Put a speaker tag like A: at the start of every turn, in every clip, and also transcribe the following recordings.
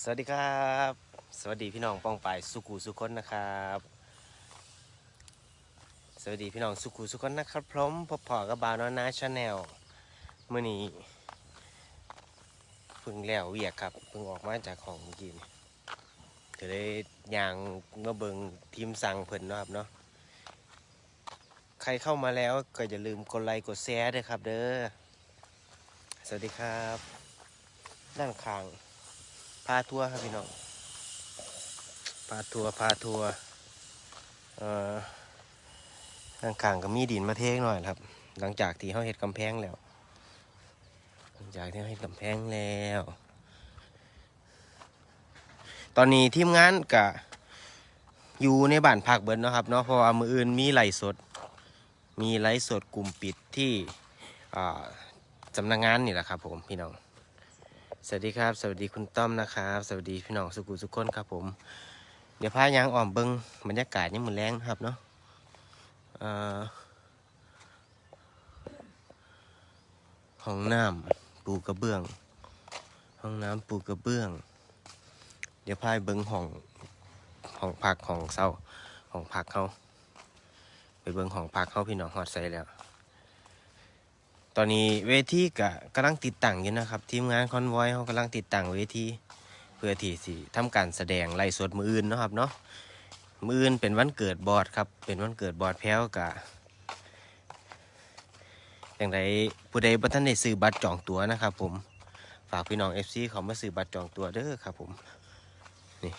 A: สวัสดีครับ สวัสดีพี่น้องป้องปายสุกูสุคนนะครับ สวัสดีพี่น้องสุกูสุคนนะครับพร้อมพบพอกับบาวนอนาชาแนลเมื่อนี้พิ่งแล้วเวียกครับพิ่งออกมาจากของเมื่อกี้นี่ก็เลยยางมาเบิงทีมสั่งเพิ่นเนาะครับเนาะใครเข้ามาแล้วก็อย่าลืมกดไลค์กดแชร์ด้วยครับ เด้อสวัสดีครับ ด้านข้าง พาทัวร์ครับพี่น้องพาทัวร์พาทัวร์เอ่อข้างขางๆก็มีดินมาเทงหน่อยครับ หลังจากที่เขาเห็ดกำแพงแล้ว หลังจากที่เขาเห็ดกำแพงแล้ว ตอนนี้ทีมงานกะอยู่ในบ้านพักเบิร์นนะครับเนาะเพราะว่ามืออื่นมีไลสด มีไลฟ์สดกลุ่มปิดที่อ่าสำนักงานนี่แหละครับผมพี่น้อง สวัสดีครับ สวัสดีคุณต้อมนะครับ สวัสดีพี่น้องสุกุสุกคนครับผม เดี๋ยวพายางอ่อมเบิงบรรยากาศนี่มือแรงนะครับเนาะเอ่อห้องน้ำปูกระเบื้อง ห้องน้ำปูกระเบื้อง เดี๋ยวพายเบิงห้องห้องพักของเศร้าห้องพักเขาไปเบิงห้องพักเขาพี่น้องหอดใส่แล้ว ตอนนี้เวทีกะกำลังติดตั้งอยู่นะครับ ทีมงานคอนวอยเขากำลังติดตั้งเวทีเพื่อที่สิทำการแสดงไล่สดมืออื่นนะครับเนาะมืออื่นเป็นวันเกิดบอดครับ เป็นวันเกิดบอดแพ้วกะอย่างไรผู้ใดบัท่านได้ซื้อบัตรจองตั๋วนะครับ ผมฝากพี่น้อง FC เขามาซื้อบัตรจองตั๋วเด้อครับผมนี่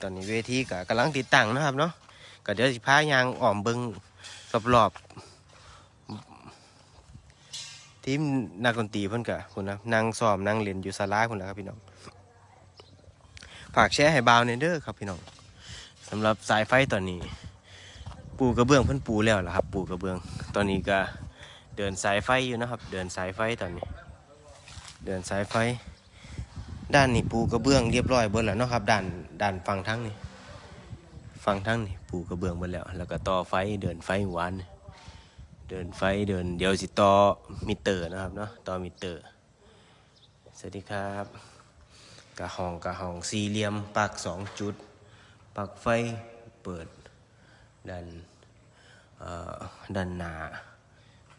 A: ตอนนี้เวทีกะกำลังติดตั้งนะครับเนาะก็เดี๋ยวสิพายางอ้อมเบิงรอบๆ ทีมนักดนตรีเพิ่นกะคุณนะนั่งซ้อมนั่งเล่นอยู่ศาลาคุณนะครับพี่น้องฝากแชร์ให้บาวในเด้อครับพี่น้องสำหรับสายไฟตอนนี้ ปูกระเบื้องเพิ่นปูแล้วล่ะครับ ปูกระเบื้อง ตอนนี้ก็เดินสายไฟอยู่นะครับ เดินสายไฟตอนนี้ เดินสายไฟ ด้านนี้ปูกระเบื้องเรียบร้อยเบิดแล้วเนาะครับด้านด้านฝั่งทั้งนี้ฝั่งทั้งนี้ปูกระเบื้องเบิดแล้ว แล้วก็ต่อไฟเดินไฟหวาน เดินไฟเดินเดี๋ยวสิต่อมิเตอร์นะครับเนาะต่อมิเตอร์ สวัสดีครับ กระห้องกระห้องสี่เหลี่ยมปลักสองจุดปลักไฟเปิดด้านเอ่อด้านหนา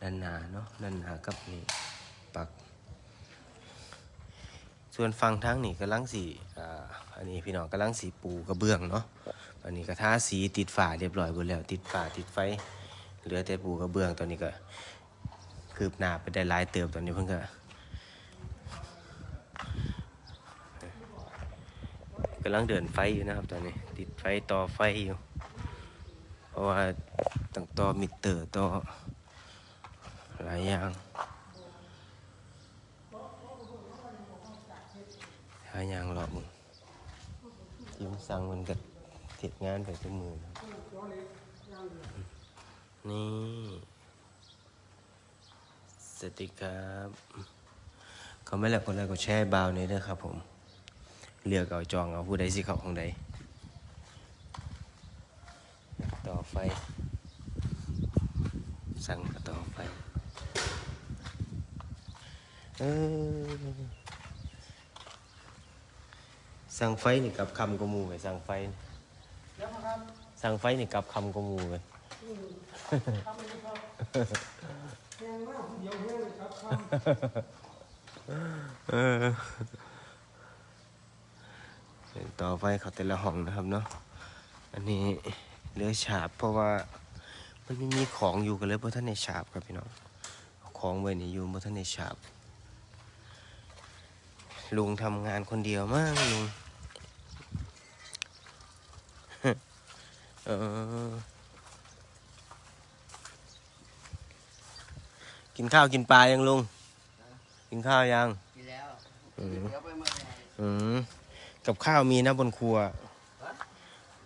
A: ด้านหนาเนาะด้านหนากับนี่ปัก ส่วนฟังทั้งนี่กำลังสีอ,อันนี้พี่น้องกำลังสีปูกระเบื้องเนาะอันนี้ก็ทาสีติดฝาเรียบร้อยหมดแล้ว ติดฝาติดไฟ เหลือแต่ปูกระเบื้องตอนนี้ก็ คืบหน้าไปได้หลายเติบตอนนี้เพิ่งก็กำลังเดินไฟอยู่นะครับตอนนี้ ติดไฟต่อไฟอยู่ เพราะว่าต้องต่อมิเตอร์ต่อหลายอย่างหลายอย่างหรอกมึงทีมสั่งมันก็เสร็จงานไปทุกมือนะ นี่ สวัสดีครับเขาไม่แหละคนใดก็แชร์บาวนี้ด้วยครับผมเลือกเอาจองเอาผู้ใดสิเขาของใดต่อไฟ สั่งก็ต่อไฟ เออ สั่งไฟนี่กับคำกว่าหมูไปสั่งไฟ สั่งไฟนี่กับคำกว่าหมูเลย เออเดี๋ยวต่อไปเขาแต่ละห้องนะครับเนาะ อันนี้เลือฉาบ เพราะว่ามันไม่มีของอยู่กันเลยเพราะท่านในฉาบครับพี่น้องของไว้นี่อยู่เพราะท่านในฉาบ ลุงทำงานคนเดียวมากลุง เออ กินข้าวกินปลายังลุง กินข้าวยัง
B: กินแล้ว
A: อืม
B: เดี๋ยวไปเมื่อไหร่
A: อืมกับข้าวมีนะบนครัว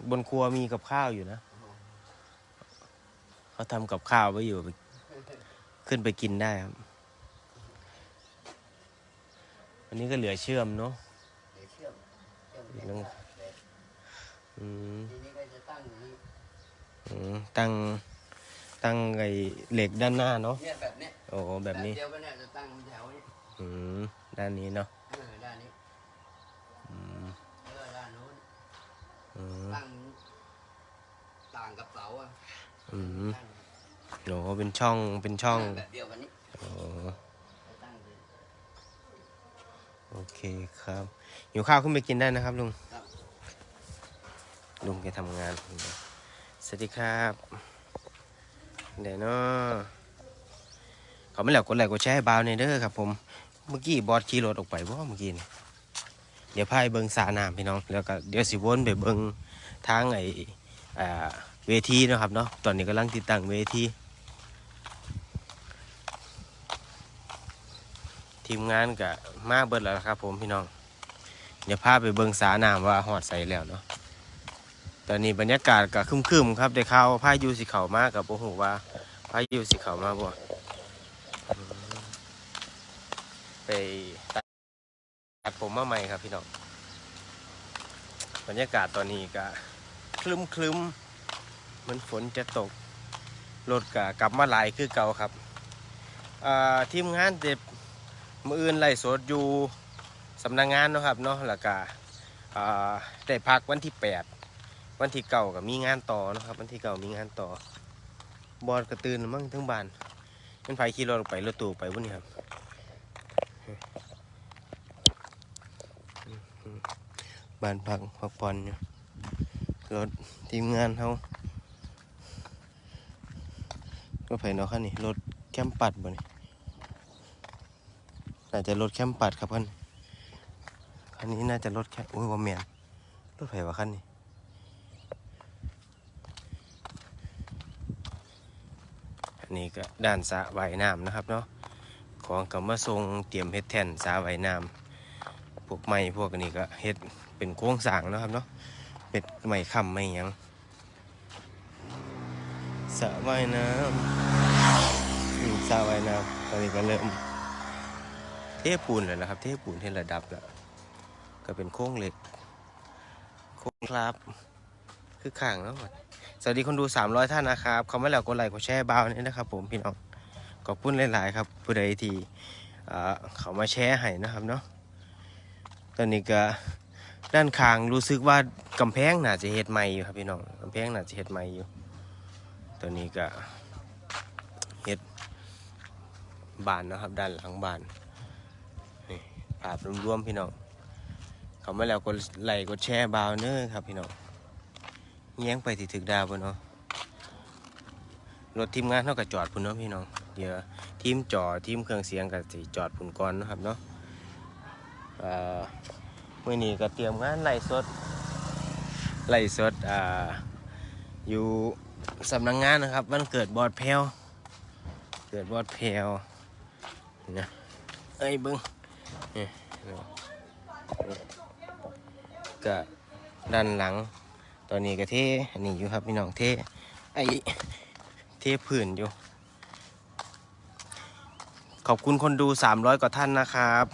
A: บนครัวมีกับข้าวอยู่นะเขาทำกับข้าวไว้อยู่ไปขึ้นไปกินได้ครับอันนี้ก็เหลือเชื่อมเนาะ
B: เดี๋ยวเชื่อมเชื่อม
A: อีก
B: เสร็จ
A: แล้ว
B: แล้วเสร็จ
A: อืม
B: ทีนี้ก็จะตั้งอย่างนี้
A: อืมตั้งตั้งไอ้เหล็กด้านหน้าเนาะ
B: เนี่ยแบบเนี้ย
A: โอ้โหแบบนี้
B: เดียวกันเนี่ยจะตั้งแถว
A: อืมด้านนี้เนาะด้านนี้อืม
B: เออด้านน้น
A: อืมต
B: ั้งต่างกับเสา
A: อะอืมโอ้เป็นช่องเป็นช่อง
B: แบบเดียวกันนี้
A: โอเคครับหิวข้าวขึ้นไปกินได้นะครับลุงลุงไปทำงาน สวัสดีครับเดี๋ยวนาะ เขาไม่แล้วกดไลค์กดแชร์ให้บาวในเด้อครับผมเมื่อกี้บอสขี่รถออกไปบ่เมื่อกี้นี่เดี๋ยวพายเบิงสาน้ำพี่น้องแล้วก็เดี๋ยวสิวนไปเบิงทางไอ้เวทีนะครับเนาะตอนนี้กำลังติดตั้งเวทีทีมงานก็มาเบิดแล้วครับ ผมพี่น้อง เดี๋ยวพาไปเบิงสาน้ำว่าหอดใส่แล้วเนาะตอนนี้บรรยากาศก็ครึมๆครับได้ข่าวว่าพายุสิเข้ามากับโอ้โหว่าพายุสิเข้ามาบ่อืม ไปตัดผมมาใหม่ครับพี่น้องบรรยากาศตอนนี้ก็คลึมคลึมเหมือนฝนจะตกรถก็กลับมาหลายคือเก่าครับทีมงานเด็บมืออื่นไล่สดอยู่สำนักงานนะครับเนาะแล้วก็ได้พักวันที่แปดวันที่เก่ากับมีงานต่อนะครับ วันที่เก่ามีงานต่อบอดกระตือนมั่งทั้งบ้านเป็นไฟขี่รถไปรถตู้ไปวันนี้ครับ บ้านพักพักผ่อนอยู่รถทีมงานเขาก็ไปเนาะคันนี้รถแคมปัดบ่นี่น่าจะรถแคมปัดครับคันคันนี้น่าจะรถแคมโอ้ยว่าแมนรถไฟว่าคันนี้อันนี้ก็ด้านสระว่ายน้ำนะครับเนาะของกำมาทรงเตรียมเฮ็ดแท่นสระว่ายน้ำ พวกไม้พวกนี้ก็เฮ็ดเป็นโครงสร้างนะครับเนาะเป็นไม้ค้ำไม้ยังสระว่ายน้ำสระว่ายน้ำตอนนี้ก็เริ่ม เทปูนแล้วนะครับ เทปูนเทระดับแล้วก็เป็นโค้งเหล็ก โค้งคลับ คือข้างแล้วสวัสดีคนดู 300 ท่านนะครับเขาไม่แล้วกดไลค์กดแชร์บาวนี่นะครับผมพี่น้องขอบคุณหลาย ๆ ครับผู้ใดที่เอ่อเขามาแชร์ให้นะครับเนาะ ตอนนี้ก็ด้านข้างรู้สึกว่ากำแพงน่าจะเฮ็ดใหม่อยู่ครับพี่น้องกำแพงน่าจะเฮ็ดใหม่อยู่ตอนนี้ก็เฮ็ดบานนะครับ ด้านหลังบานนี่ภาพรวมๆพี่น้องเขาไม่แล้วกดไลค์กดแชร์บาวเนอร์ครับพี่น้องแย้งไปที่ถึกดาวพุ่นเนาะรถทีมงานเท่ากับจอดพุ่นเนาะพี่น้องเดี๋ยวทีมจอดทีมเครื่องเสียงกับจอดพุ่นก่อนนะครับเนาะ มื่อนี้ก็เตรียมงานไล่สดไล่สดอ่าอยู่สำนักงงานนะครับวันเกิดบอดแพลวเกิดบอดแพลวนะเอ้ยบิ้งนี่นี่ก็ด้านหลัง ตอนนี้ก็เทอันนี้อยู่ครับพี่น้องเทไอเทผื่นอยู่ ขอบคุณคนดู 300 กว่าท่านนะครับ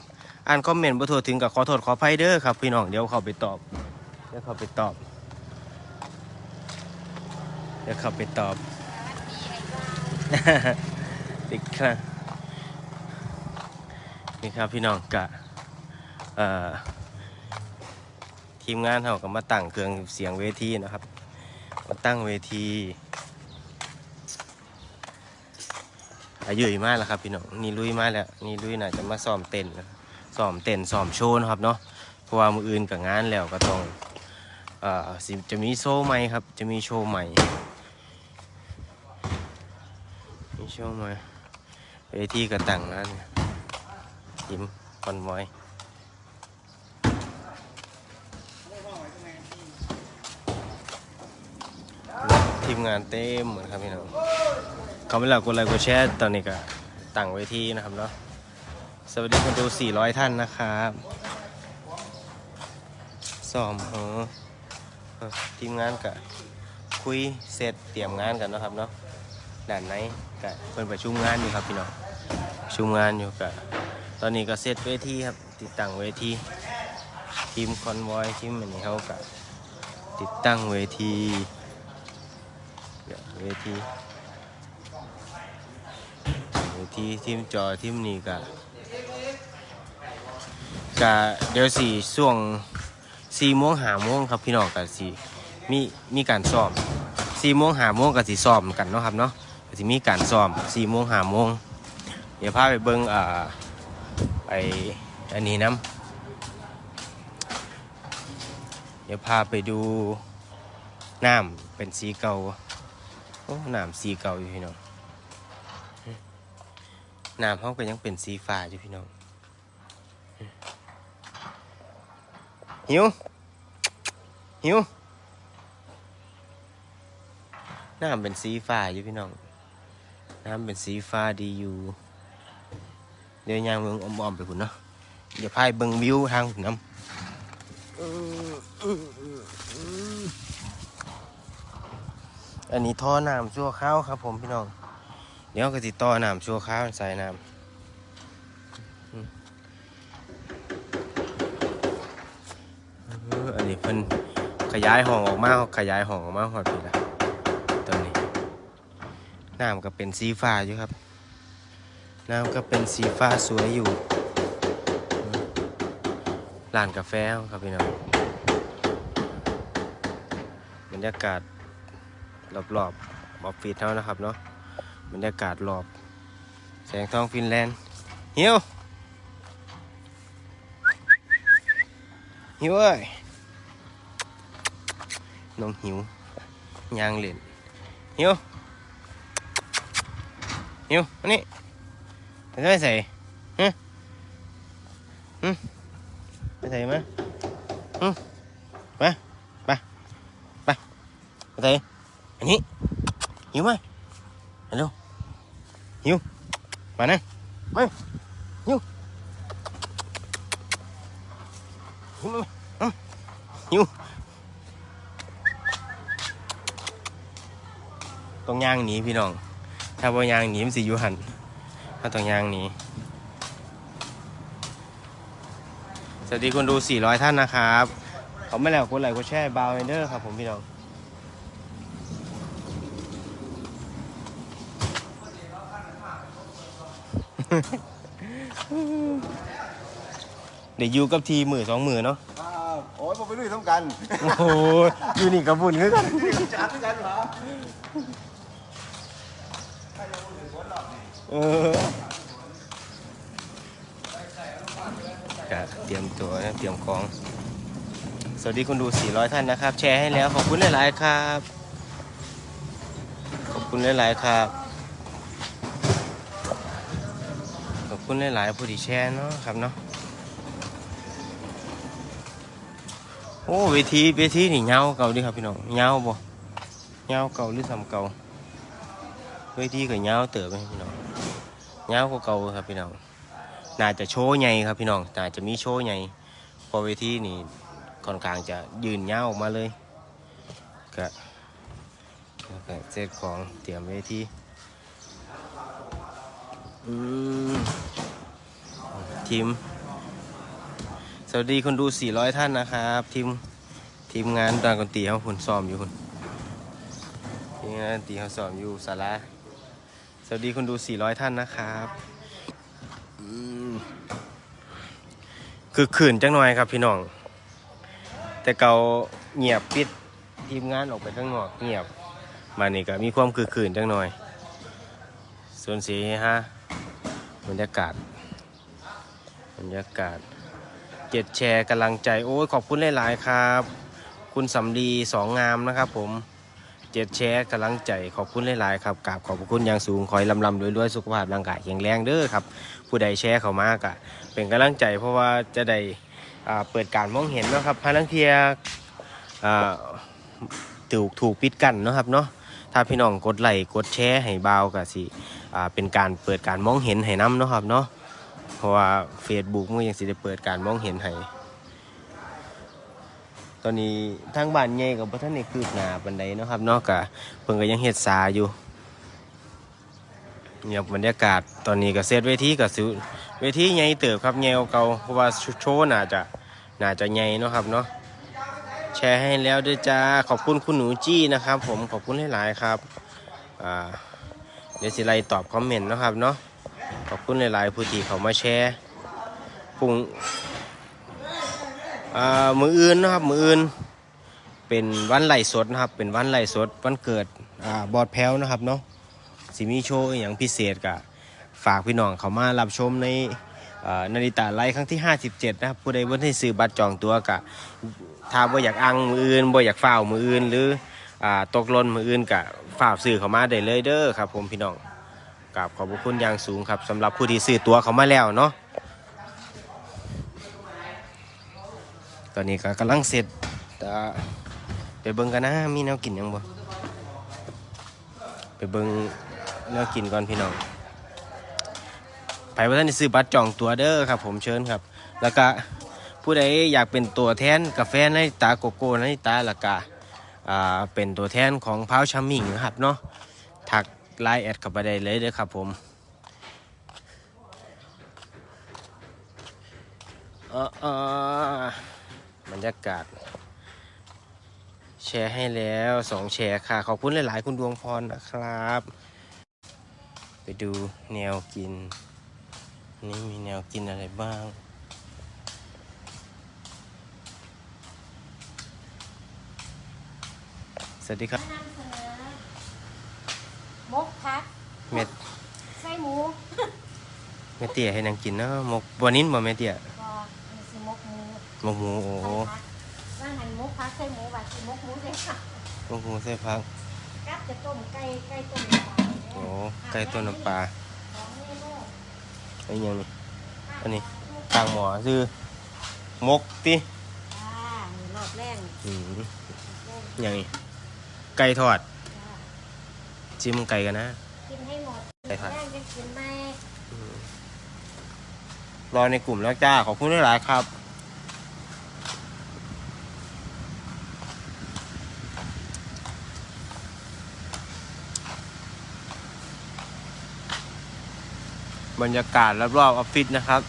A: อ่านคอมเมนต์บ่โทษถึงกับขอโทษขออภัยเด้อครับพี่น้องเดี๋ยวเขาไปตอบเดี๋ยวเขาไปตอบ เดี๋ยวเขาไปตอบอีกครั้งนี่ครับพี่น้องกะทีมงานเขาก็มาตั้งเครื่องเสียงเวทีนะครับ มาตั้งเวทีอายุอีมากแล้วครับพี่น้องนี่ลุยมากแล้วนี่ลุยน่าจะมาซ้อมเต้นนะ ซ้อมเต้นซ้อมโชว์นะครับเนาะเพราะว่ามืออื่นกับงานแล้วก็ต้องเอ่อจะมีโชว์ใหม่ครับ จะมีโชว์ใหม่มีโชว์ใหม่เวทีก็ตั้งแล้นยทีมคอนวอยทีมงานเต็มเหมือนครับพี่น้องเขาไม่หลักกดไลค์กดแชร์ตอนนี้ก็ตั้งเวทีนะครับเนาะ สวัสดีคนดู 400 ท่านนะครับซ้อมเออทีมงานก็คุยเสร็จเตรียมงานกันนะครับเนาะด้านในก็เป็นประชุมงานอยู่ครับพี่น้องประชุมงานอยู่ก็ตอนนี้ก็เสร็จเวทีครับ ติดตั้งเวทีทีมคอนวอยทีมอันนี้เขาก็ติดตั้งเวทีเวเวทีเวทีทีมจอทีมนี้กะ กะเดี๋ยวสี่ช่วงสี่โมงหาโมงครับพี่น้องกะสี่มีมีการซ้อมสี่โมงห้าโมงก็สิซ้อมกันเนาะครับเนาะก็สิมีการซ้อมสี่โมงห้าโมงเดี๋ยวพาไปเบิ่งอ่าไออันนี้น้ำเดี๋ยวพาไปดูน้ำเป็นสีเก่าโอ้น้ำสีเก่าอยู่พี่น้องน้ำเขาก็ยังเป็นสีฟ้าอยู่พี่น้อง หิว หิว น้ำเป็นสีฟ้าอยู่พี่น้อง น้ำเป็นสีฟ้าดีอยู่ เดี๋ยวยางเมืองอ้อมๆไปคุณเนาะ เดี๋ยวพายเบิงวิวทางน้ำอันนี้ท่อน้ำชั่วข้าวครับผมพี่น้อง เดี๋ยวก็ติดต่อน้ำชั่วข้าวใส่น้ำอืมเอันนี้เพิ่นขยายห้องออกมาขยายห้องออกมาหอดีละตัวนี้น้ำก็เป็นสีฟ้าอยู่ครับน้ำก็เป็นสีฟ้าสวยอยู่ร้านกาแฟครับพี่น้องบรรยากาศรอบๆออฟฟิศเท่านะครับเนาะบรรยากาศรอบ แสงทองฟินแลนด์หิวหิวเอ้ย น้องหิวยางเล่นหิวหิวอันนี้ไปใส่ฮะฮึไปใส่มาฮึไปไปไปไปใส่อันนี้หิวไหมฮัลโหลหิวมานะไปหิวหิวมาเอาหิว ต้องย่างหนีพี่น้อง ถ้าบ่ย่างหนีมันสิอยู่หันถ้าต้องย่างหนีสวัสดีคนดู 400 ท่านนะครับเขาไม่แล้วกดไลค์กดแชร์บาวเดอร์ครับผมพี่น้องเดี๋ยวอยู่กับทีมือสองมือเนาะ
C: อ้าวโอ้ยผมไปลุยต้องกัน
A: โอ้โหอยู่นี่กับบุญคือกัน
C: จัดด้วยกันเหรอ
A: เออก็เตรียมตัวนะเตรียมของ สวัสดีคนดู 400 ท่านนะครับ แชร์ให้แล้ว ขอบคุณหลาย ๆ ครับ ขอบคุณหลาย ๆ ครับ ขอบคุณหลาย ๆ ผู้ที่แชร์เนาะครับเนาะโอ้เวทีเวทีนี่เงาเก่าดีครับพี่น้องเงาบ่เงาเก่าหรือทำเก่าเวทีก็เงาเติบไปพี่น้อง เงากว่าเก่าครับพี่น้อง น่าจะโชว์ใหญ่ครับพี่น้อง น่าจะมีโชว์ใหญ่พอเวทีนี่ค่อนข้างจะยืนเงาออกมาเลยก็ก็เซตของเตรียมเวทีอืมทีม สวัสดีคนดู 400 ท่านนะครับ ทีมทีมงานดานตรีเขาคุณซ้อมอยู่คุณทีมงานดนตรีเขาซ้อมอยู่ศาลา วัสดีคนดู 400 ท่านนะครับอืมคือขืนจังหน่อยครับพี่น้อง แต่เกาเงียบปิดทีมงานออกไปข้างนอกเงียบ มานี่ก็มีความคือขืนจังหน่อย ส่วนสีฮะบรรยากาศบรรยากาศเจ็ดแชร์กำลังใจ โอ้ยขอบคุณหลาย ๆ ครับ คุณสำลีสองงามนะครับผม เจ็ดแชร์กำลังใจขอบคุณหลายๆครับกราบขอบคุณอย่างสูงคอยลำลำรวยๆสุขภาพร่างกายแข็งแรงเด้อครับ ผู้ใดแชร์เข้ามากะเป็นกำลังใจเพราะว่าจะได้อ่าเปิดการมองเห็นนะครับพาลังเทียอ่าถูกถูกปิดกันนะครับเนาะถ้าพี่น้องกดไลค์กดแชร์ให้บ่าวกะสิอ่าเป็นการเปิดการมองเห็นให้น้ำนะครับเนาะเพราะว่า Facebook มันยังสิได้เปิดการมองเห็นให้ ตอนนี้ทางบ้านใหญ่กับพ่ท่านนี่คืบหน้าบันไดเนาะครับนอกกะเพิ่นก็ยังเฮ็ดสาอยู่เงียบบรรยากาศตอนนี้ก็เซตเวทีก็สิเวทีใหญ่เติบครับใหญ่กว่าเก่าเพราะว่าโชว์น่าจะน่าจะใหญ่เนาะครับเนาะแชร์ให้แล้วด้วยจ้าขอบคุณคุณหนูจี้นะครับ ผมขอบคุณหลายๆครับอ่าเดี๋ยวสิไลตอบคอมเมนต์นะครับเนาะขอบคุณหลายๆผู้ที่เขามาแชร์ปรุงอ่า มืออื่นนะครับ มืออื่น เป็นวันไหลสดนะครับ เป็นวันไหลสด วันเกิดอบอดแพ้วนะครับเนาะสิมีโชว์อย่างพิเศษกะฝากพี่น้องเขามารับชมในนาฬิตาไลฟ์ครั้งที่ 57 นะครับ ผู้ใดวันที่ซื้อบัตรจองตัวกะถ้าบ่อยากอังมืออื่นบ่อยากฝ้ามืออื่น หรืออตกหล่นมืออื่นกะฝ้าซื้อเขามาได้เลยเด้อครับ ผมพี่น้องกราบขอบพระคุณอย่างสูงครับสำหรับผู้ที่ซื้อตัวเขามาแล้วเนาะ ตอนนี้ก็กำลังเสร็จแต่ไปเบิ่งกันนะ มีแนวกินยังบ่ไปเบิ่งแนวกินก่อนพี่น้องไปว่าท่านซื้อบัตรจองตัวเด้อครับ ผมเชิญครับ แล้วก็ผู้ใดอยากเป็นตัวแทนกาแฟในตาโกโก้ในตาล้วก็อ่าเป็นตัวแทนของพาวชามิงนะครับเนาะถักไลน์แอดเข้าไปได้เลยเด้อครับผมออเออ บรรยากาศ แชร์ให้แล้วสองแชร์ค่ะ ขอบคุณหลาย ๆ คุณดวงพรนะครับ ไปดูแนวกิน นี่มีแนวกินอะไรบ้าง สวัสดีครับ
D: นำเสนอมกพัก
A: เม็ด
D: ไส้หมู
A: เม็ดเตี๋ยให้นางกินเนาะหมกบัวนิ้นบ่แม่เตี๋ย
D: ก็มีสิมกห มู
A: หมกหมูโอ้
D: ไส้พักว่าหันมกพักไส้หมูว่าสิมกหมูได้ค่ะ
A: หมกหมูใส่ผัก
D: กับจะต้มไก่ไก่ต้มปลา
A: โอ้ไก่ต้นน้ำปลา
D: ของเมนู
A: ไอ้หยังนี่อันนี้กลางหมอคือหมกติ
D: อ่านี่รอบแรก
A: อืม
D: แรก
A: หยังนี่ไก่ทอด
D: จ้า
A: จิ้มไก่กันนะ
D: กินให้หมด
A: ไก่ทอด
D: แรกจะกินไหม
A: รอในกลุ่มแล้วจ้าขอบคุณหลายๆครับ บรรยากาศรอบๆออฟฟิศนะครับ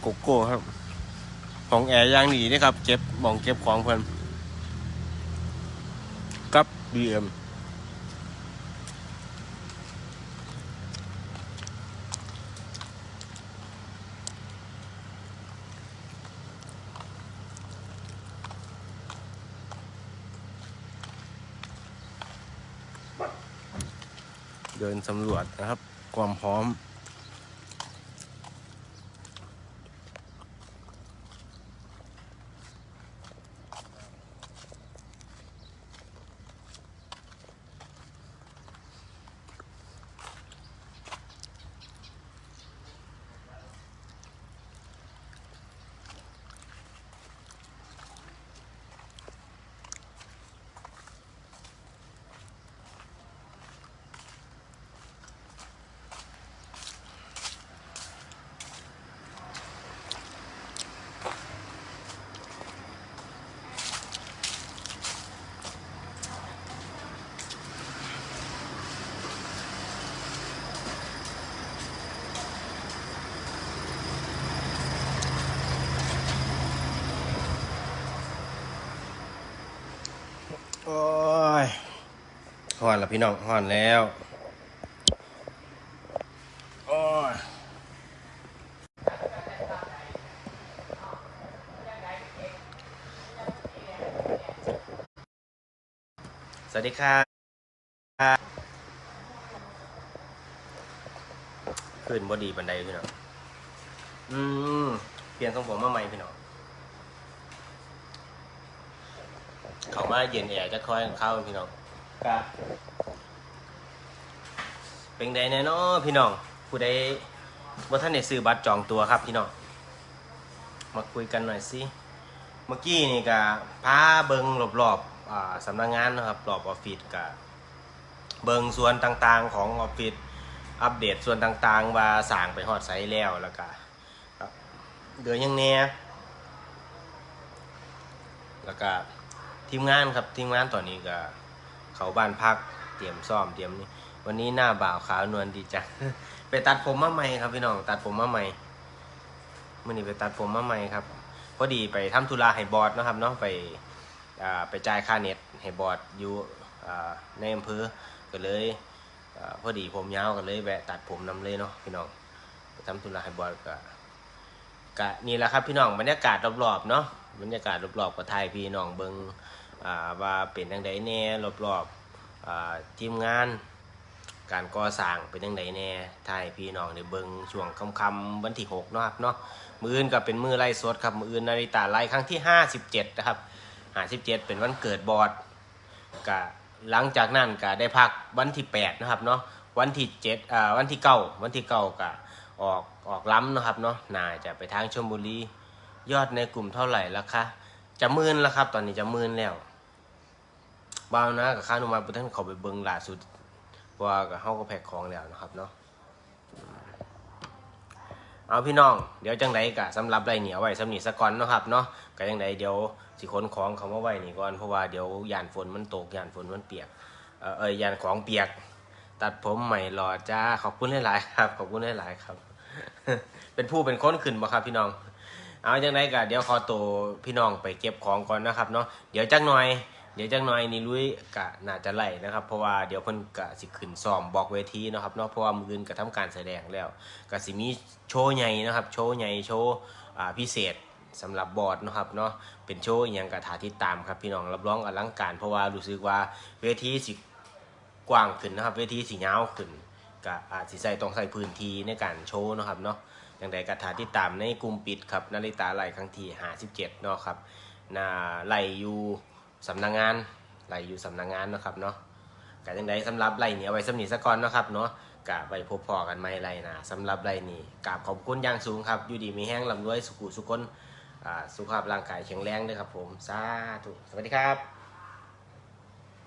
A: โกโก้ครับ ของแอร์ยางดีนะครับ เก็บหมองเก็บของเพิ่นกับบีเอ็ม นสำรวจนะครับ ความพร้อม โอ้ย ห่อนแล้วพี่น้องห่อนแล้วโอ้ยสวัสดีครับขึ้นบอดีบันไดพี่น้องอืมเปลี่ยนทรงผมมาใหม่พี่น้องเขามาเย็นแอร์จะคอยเข้าพี่น้อง เป็นไดแน่นอพี่น้องผู้ใดว่าท่านได้ซื้อบัตรจองตัวครับพี่น้องมาคุยกันหน่อยสิเมื่อกี้นี่กะพาเบิงรอบๆอ่าสำนักงานนะครับรอบออฟฟิศกะเบิงส่วนต่างๆของออฟฟิศอัปเดตส่วนต่างๆว่าสร้างไปฮอดไซแล้วแล้วกับเดือยังแหน่แล้วก็ทีมงานครับทีมงานตอนนี้ก็ เขาบ้านพัก เตรียมซ่อมเตรียมนี่วันนี้หน้าบ่าวขาวนวลดีจัง ไปตัดผมมาใหม่ครับพี่น้องตัดผมมาใหม่เมื่อนี้ไปตัดผมมาใหม่ครับพอดีไปทำธุระให้บอสเนะครับเนาะไปอไปจ่ายค่าเน็ตให้บอสอยู่ในอำเภอก็เลยอพอดีผมยาวก็เลยแวะตัดผมนำเลยเนาะพี่น้องไปทำธุระให้บอยก็ก็นี่แหละครับพี่น้องบรรยากาศรอบๆเนาะบรรยากาศรอบๆก็ถ่ายพี่น้องเบิง ว่าเป็นจังไดแน่รอบๆทีมงาน การก่อสร้างเป็นยังไงแน่ถ่ายพี่น้องในเบิงช่วงค่ำๆวันที่6เนาะครับเนาะมืออื่นก็เป็นมือไล่สดครับมืออื่นนาฬิตาไล่ครั้งที่ 57 นะครับ 57 เป็นวันเกิดบอดก็หลังจากนั้นก็ได้พักวันที่ 8 นะครับเนาะวันที่7อ่าวันที่9วันที่9ก็ออกออกล้ำนะครับเนาะน่าจะไปทางชลบุรียอดในกลุ่มเท่าไหร่ละคะ จะมื่นแล้วครับ ตอนนี้จะมื่นแล้วบ้าวนะกับข้านุมาพุทธนเขาไปเบิงล่าสุดเพราะว่าก็เฮาก็แพ็คของแล้วนะครับเนาะเอาพี่น้อง เดี๋ยวจังไดกะสำหรับไรเหนียวไว้สำนีสะก่อนนะครับเนาะก็จังไดเดี๋ยวสิขนของเขามาไว้นี่ก่อนเพราะว่าเดี๋ยวยานฝนมันตกยานฝนมันเปียกเอ่อเอยยานของเปียก ตัดผมใหม่รอจ้าขอบคุณหลายๆครับ ขอบคุณหลายๆครับ เป็นผู้เป็นคนขึ้นบ่ครับพี่น้อง เอาจังไดกะเดี๋ยวขอตัวพี่น้องไปเก็บของก่อนนะครับเนาะเดี๋ยวจักหน่อย เดี๋ยวจักหน่อยนี่ลุยกะน่าจะไล่นะครับ เพราะว่าเดี๋ยวเพิ่นกะสิขึ้นซ้อมบอกเวทีนะครับเนาะเพราะว่ามืออื่นกะทำการแสดงแล้วกะสิมีโชว์ใหญ่นะครับ โชว์ใหญ่โชว์อ่าพิเศษสำหรับบอร์ดนะครับเนาะเป็นโชว์อย่างกะถาติดตามครับพี่น้องรับรองอลังการ เพราะว่ารู้สึกว่าเวทีสิกว้างขึ้นนะครับ เวทีสิยาวขึ้นกะอาจสิใส่ต้องใส่พื้นที่ในการโชว์นะครับเนาะ อย่างใดกะถาติดตามในกลุ่มปิดครับนาฬิตาไหลครั้งที่57เนาะครับน่าไหลอยู่สำนักงานไหลอยู่สำนักงานเนาะครับเนาะกะจังใดสำหรับไหลนี่เอาไว้สำนีสะก่อนเนาะครับเนาะกะไปพบพอกันไม่ไรนะสำหรับไหลนี่กราบขอบคุณอย่างสูงครับอยู่ดีมีแห้งลำรวยสุขุสุขคนสุขภาพร่างกายแข็งแรงด้วยครับผมสาธุสวัสดีครับ